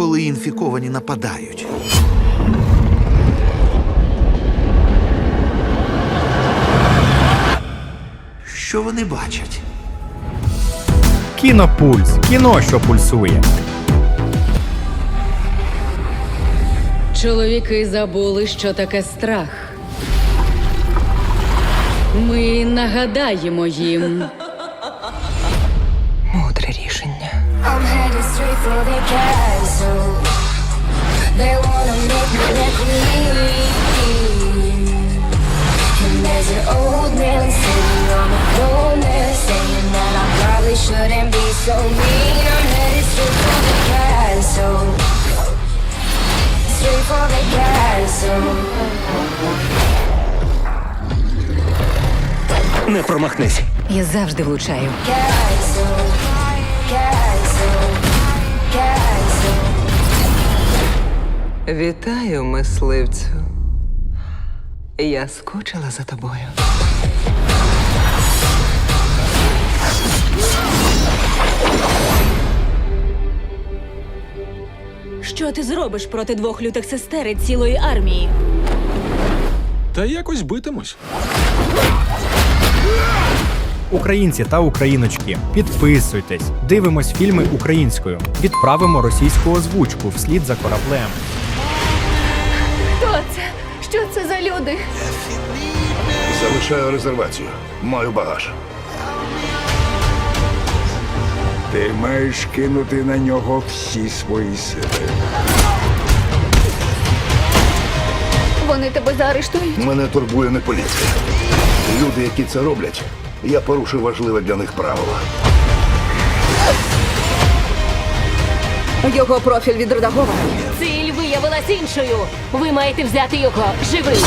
коли інфіковані нападають. Що вони бачать? Кінопульс. Кіно, що пульсує. Чоловіки забули, що таке страх. Ми нагадаємо їм. For the castle. They wanna make me their queen. And there's an old man sitting on a corner saying that I probably shouldn't be so mean. I'm headed straight for the castle. Straight for the castle. Не промахнись. Я завжди влучаю. Castle. Вітаю, мисливцю. Я скучила за тобою. Що ти зробиш проти двох лютих сестер і цілої армії? Та якось битимось. Українці та україночки, підписуйтесь, дивимось фільми українською, відправимо російську озвучку вслід за кораблем. Люди? Залишаю резервацію. Маю багаж. Ти маєш кинути на нього всі свої сили. Вони тебе заарештують? Мене турбує не поліція. Люди, які це роблять, я порушив важливе для них правило. Його профіль відредагований. Ціль виявилась іншою. Ви маєте взяти його живим.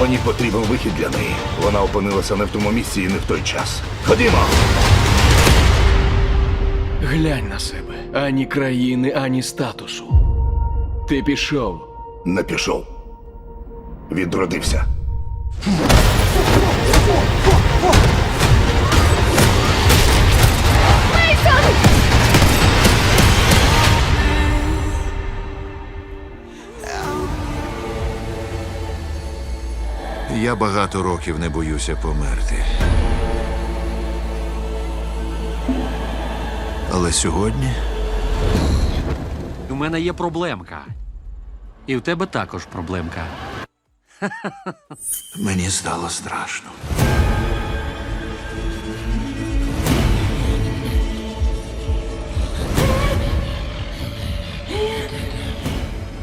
Мені потрібен вихід для неї. Вона опинилася не в тому місці і не в той час. Ходімо! Глянь на себе. Ані країни, ані статусу. Ти пішов. Не пішов. Відродився. Я багато років не боюся померти. Але сьогодні У мене є проблемка. І в тебе також проблемка. мені стало страшно.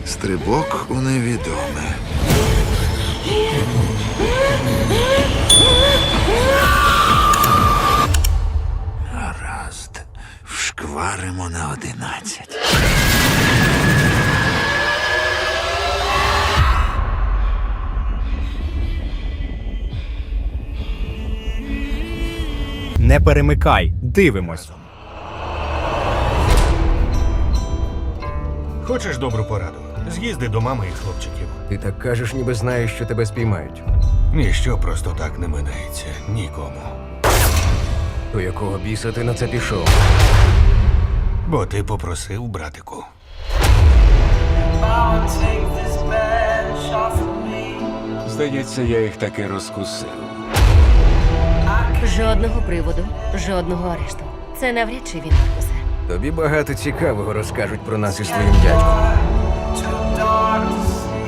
Стрибок у невідоме. Не перемикай, дивимось. Хочеш добру пораду? З'їзди до мами і хлопчиків. Ти так кажеш, ніби знаєш, що тебе спіймають. Ніщо просто так не минається нікому. До якого біса ти на це пішов? Бо ти попросив, братику. Здається, я їх таки розкусив. Жодного приводу, жодного арешту. Це навряд чи він Маркусе. Тобі багато цікавого розкажуть про нас із твоїм дядьком.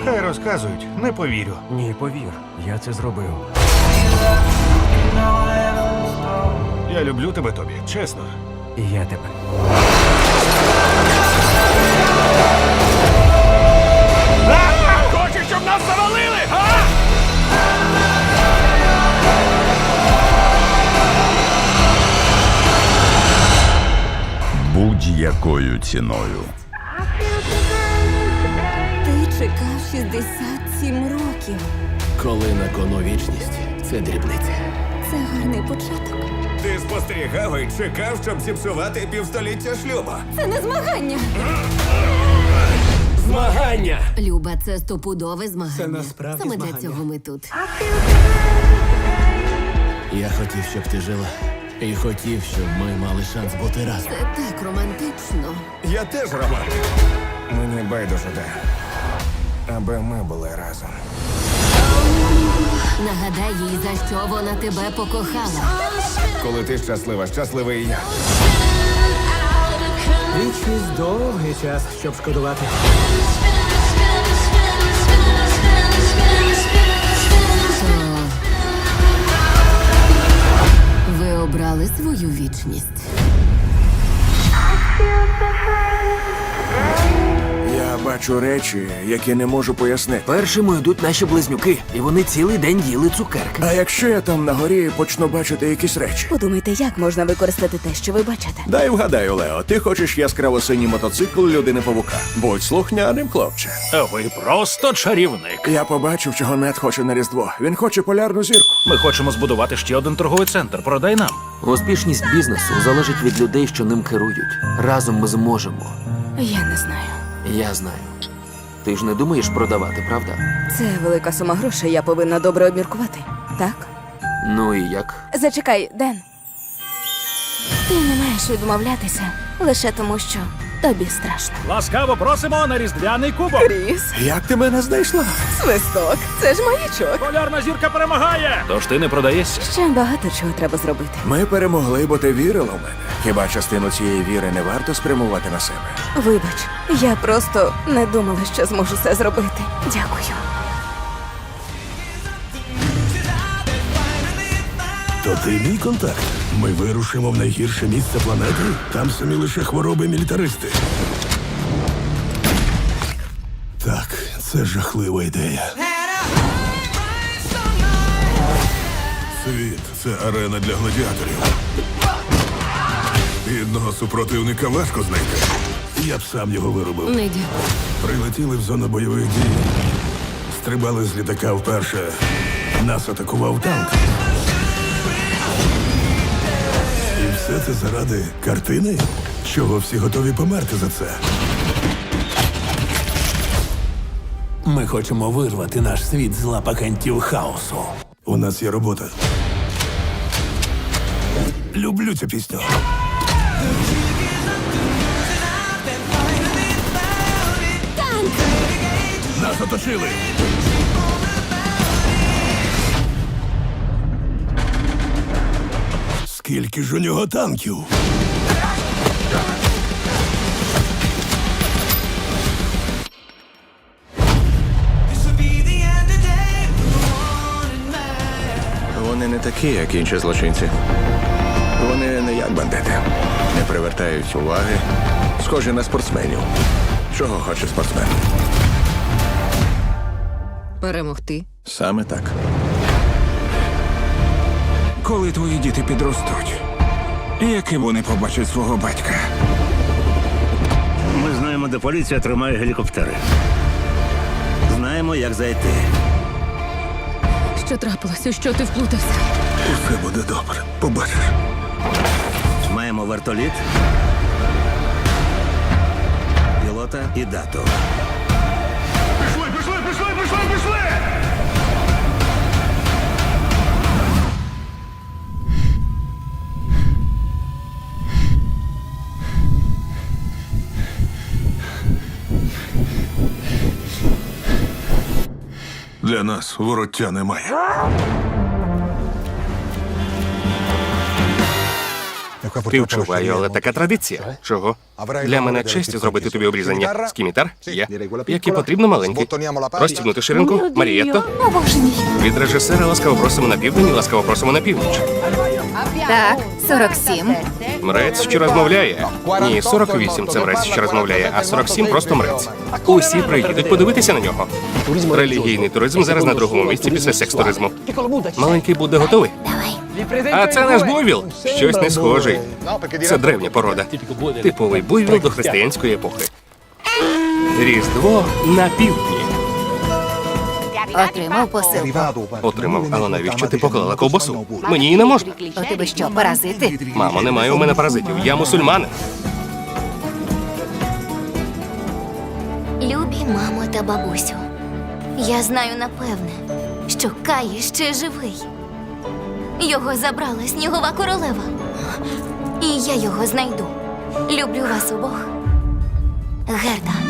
Хай розказують, не повірю. Ні, повір, я це зробив. Я люблю тебе, Тобі, чесно. І я тебе. Будь-якою ціною. Ти чекав 67 років. Коли на кону вічність, це дрібниця. Це гарний початок. Ти спостерігав і чекав, щоб зіпсувати півстоліття шлюба. Це не змагання. Змагання! Люба, це стопудове змагання. Це насправді Саме змагання. для цього ми тут. Я хотів, щоб ти жила. І хотів, щоб ми мали шанс бути разом. Так романтично. Я теж романтик. Мені байдуже де. Аби ми були разом. Нагадай їй, за що вона тебе покохала. Коли ти щаслива, щасливий і я. Вічність довгий час, щоб шкодувати. Обрали свою вічність. Бачу речі, які не можу пояснити. Першими йдуть наші близнюки, і вони цілий день їли цукерки. А якщо я там на горі почну бачити якісь речі? Подумайте, як можна використати те, що ви бачите. Дай вгадаю, Лео, ти хочеш яскраво синій мотоцикл людини павука. Будь слухняним, хлопче. Ви просто чарівник. Я побачив, чого Нед хоче на Різдво. Він хоче полярну зірку. Ми хочемо збудувати ще один торговий центр. Продай нам. Успішність бізнесу залежить від людей, що ним керують. Разом ми зможемо. Я не знаю. Я знаю. Ти ж не думаєш продавати, правда? Це велика сума грошей, я повинна добре обміркувати. Так? Ну і як? Зачекай, Ден. Ти не маєш відмовлятися лише тому, що тобі страшно. Ласкаво просимо на різдвяний кубок. Кріс, Як ти мене знайшла? свисток, це ж маячок. Полярна зірка перемагає. Тож ти не продаєшся. Ще багато чого треба зробити. Ми перемогли, бо ти вірила в мене. Хіба частину цієї віри не варто спрямувати на себе? Вибач, я просто не думала, що зможу це зробити. Дякую. То ти мій контакт. Ми вирушимо в найгірше місце планети. Там самі лише хвороби мілітаристи. Так, це жахлива ідея. Світ це арена для гладіаторів. Бідного супротивника важко знайти. Я б сам його виробив. Не. Прилетіли в зону бойових дій. Стрибали з літака вперше. Нас атакував танк. Все це заради картини? Чого всі готові померти за це? Ми хочемо вирвати наш світ з лапакантів хаосу. У нас є робота. Люблю цю пісню. Нас оточили. Скільки ж у нього танків? Вони не такі, як інші злочинці. Вони не як бандити. Не привертають уваги. Схожі на спортсменів. Чого хоче спортсмен? Перемогти. Саме так. Коли твої діти підростуть, яким вони побачать свого батька? Ми знаємо, де поліція тримає гелікоптери. Знаємо, як зайти. Що трапилося? Що ти вплутався? Усе буде добре. Побачиш. Маємо вертоліт, пілота і дату. Для нас вороття немає. Співчуваю, але така традиція. Чого? Для мене честь зробити тобі обрізання. Скімітар? Є. Які потрібно маленькі. Розтібнути ширинку. Марієтто. Від режисера ласкаво просимо на південь і ласкаво просимо на північ. Так, 47. Мрець, що розмовляє. Ні, 48 це мрець, що розмовляє, а 47 просто мрець. Усі приїдуть подивитися на нього. Релігійний туризм зараз на другому місці після секс-туризму. Маленький буде готовий. А це наш буйвіл. Щось не схожий. Це древня порода. Типовий буйвіл до християнської епохи. Різдво на півдні. Отримав посилку. Отримав, але навіщо ти поклала ковбасу? Мені її не можна. У тебе що, паразити? Мамо, немає у мене паразитів. Я мусульманин. Любі мамо та бабусю. Я знаю напевне, що Кай ще живий. Його забрала снігова королева. І я його знайду. Люблю вас обох. Герда.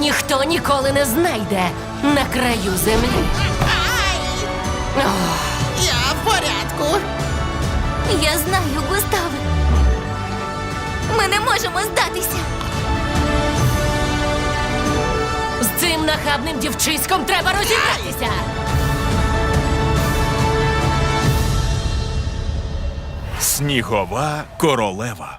Ніхто ніколи не знайде на краю землі. Я в порядку. Я знаю, Густаве. Ми не можемо здатися. З цим нахабним дівчиськом треба розібратися. Снігова королева.